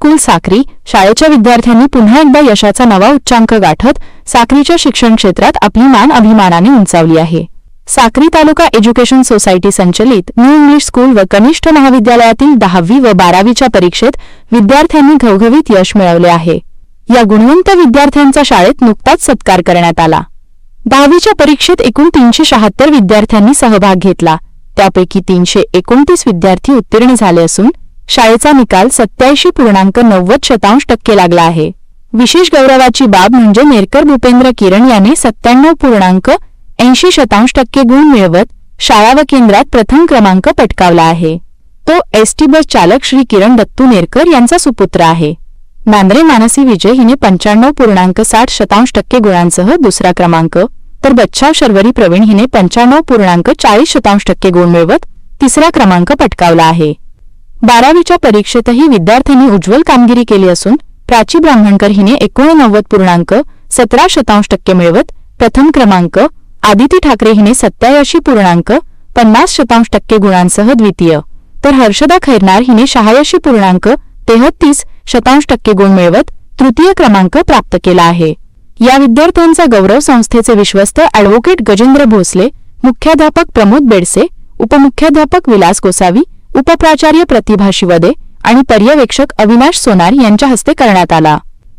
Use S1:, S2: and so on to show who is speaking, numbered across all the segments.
S1: School Sakri शाळेच्या विद्यार्थ्यांनी पुन्हा एकदा यशाचा नवा उच्चांक गाठत साक्रीच्या शिक्षण क्षेत्रात आपली मान अभिमानाने उंचावली आहे. साक्री तालुका एज्युकेशन सोसायटी संचलित न्यू इंग्लिश स्कूल व कनिष्ठ महाविद्यालयातील दहावी व बारावीच्या परीक्षेत विद्यार्थ्यांनी घवघवीत यश मिळवले आहे. या गुणवंत विद्यार्थ्यांचा शाळेत नुकताच सत्कार करण्यात आला. दहावीच्या परीक्षेत एकूण तीनशे शहात्तर विद्यार्थ्यांनी सहभाग घेतला. त्यापैकी तीनशे एकोणतीस विद्यार्थी उत्तीर्ण झाले असून शाळेचा निकाल सत्याऐंशी पूर्णांक नव्वद शतांश टक्के लागला आहे. विशेष गौरवाची बाब म्हणजे नेरकर भूपेंद्र किरण याने सत्त्याण्णव पूर्णांक ऐंशी शतांश टक्के गुण मिळवत शाळा व केंद्रात प्रथम क्रमांक पटकावला आहे. तो एसटी बस चालक श्री किरण दत्तू नेरकर यांचा सुपुत्र आहे. नांद्रे मानसी विजय हिने पंच्याण्णव पूर्णांक साठ शतांश टक्के गुणांसह दुसरा क्रमांक तर बच्छाव शर्वरी प्रवीण हिने पंच्याण्णव पूर्णांक चाळीस शतांश टक्के गुण मिळवत तिसरा क्रमांक पटकावला आहे. बारावीच्या परीक्षेतही विद्यार्थ्यांनी उज्ज्वल कामगिरी केली असून प्राची ब्राह्मणकर हिने एकोणनव्वद पूर्णांक सतरा शतांश टक्के मिळवत प्रथम क्रमांक आदिती ठाकरे हिने सत्याऐंशी पूर्णांक पन्नास शतांश टक्के गुणांसह द्वितीय. तर हर्षदा खैरनार हिने शहाऐंशी पूर्णांक तेहतीस शतांश टक्के गुण मिळवत तृतीय क्रमांक प्राप्त केला आहे. या विद्यार्थ्यांचा गौरव संस्थेचे विश्वस्त अॅडव्होकेट गजेंद्र भोसले मुख्याध्यापक प्रमोद बेडसे उपमुख्याध्यापक विलास गोसावी उपप्राचार्य प्रतिभा शिवदे आणि पर्यवेक्षक अविनाश सोनार यांच्या हस्ते करण्यात आला.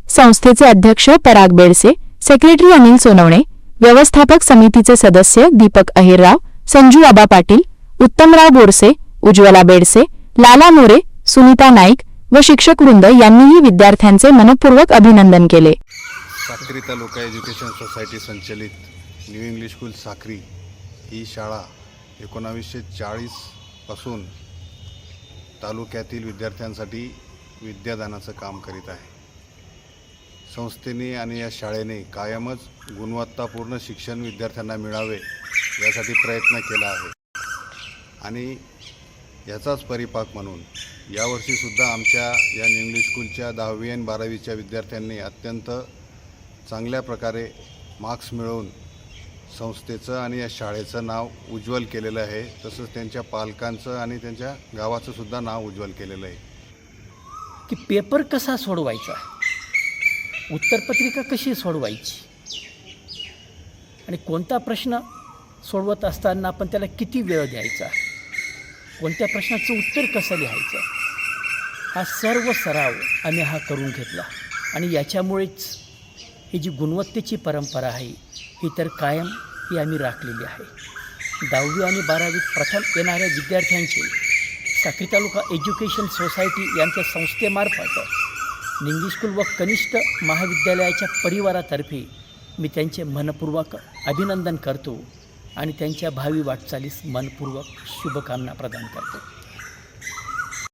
S1: संस्थेचे अध्यक्ष पराग बेडसे सेक्रेटरी अनिल सोनवणे व्यवस्थापक समितीचे सदस्य दीपक अहिरराव संजू आबा पाटील उत्तमराव बोरसे उज्ज्वला बेडसे लाला मोरे सुनीता नाईक व शिक्षक वृंद यांनीही विद्यार्थ्यांचे मनपूर्वक अभिनंदन केले.
S2: साक्री तालुका एज्युकेशन सोसायटी संचलित न्यू इंग्लिश स्कूल साक्री ही शाळा एकोणावीसशे चाळीसपासून तालुक्यातील विद्यार्थ्यांसाठी विद्यादानाचं काम करीत आहे. संस्थेने आणि या शाळेने कायमच गुणवत्तापूर्ण शिक्षण विद्यार्थ्यांना मिळावे यासाठी प्रयत्न केला आहे. आणि याचाच परिपाक म्हणून यावर्षीसुद्धा आमच्या या न्यू इंग्लिश स्कूलच्या दहावी आणि बारावीच्या विद्यार्थ्यांनी अत्यंत चांगल्या प्रकारे मार्क्स मिळवून संस्थेचं आणि या शाळेचं नाव उज्ज्वल केलेलं आहे. तसंच त्यांच्या पालकांचं आणि त्यांच्या गावाचं सुद्धा नाव उज्ज्वल केलेलं आहे.
S3: की पेपर कसा सोडवायचा? उत्तरपत्रिका कशी सोडवायची? आणि कोणता प्रश्न सोडवत असताना आपण त्याला किती वेळ द्यायचा? कोणत्या प्रश्नाचं उत्तर कसं लिहायचं? हा सर्व सराव आम्ही हा करून घेतला. आणि याच्यामुळेच ही जी गुणवत्तेची परंपरा आहे ही तर कायम ही आम्ही राखलेली आहे. दहावी आणि बारावीत प्रथम येणाऱ्या विद्यार्थ्यांचे साक्री तालुका एज्युकेशन सोसायटी यांच्या संस्थेमार्फत निंगी स्कूल व कनिष्ठ महाविद्यालयाच्या परिवारातर्फे मी त्यांचे मनपूर्वक अभिनंदन करतो आणि त्यांच्या भावी वाटचालीस मनपूर्वक शुभकामना प्रदान करतो.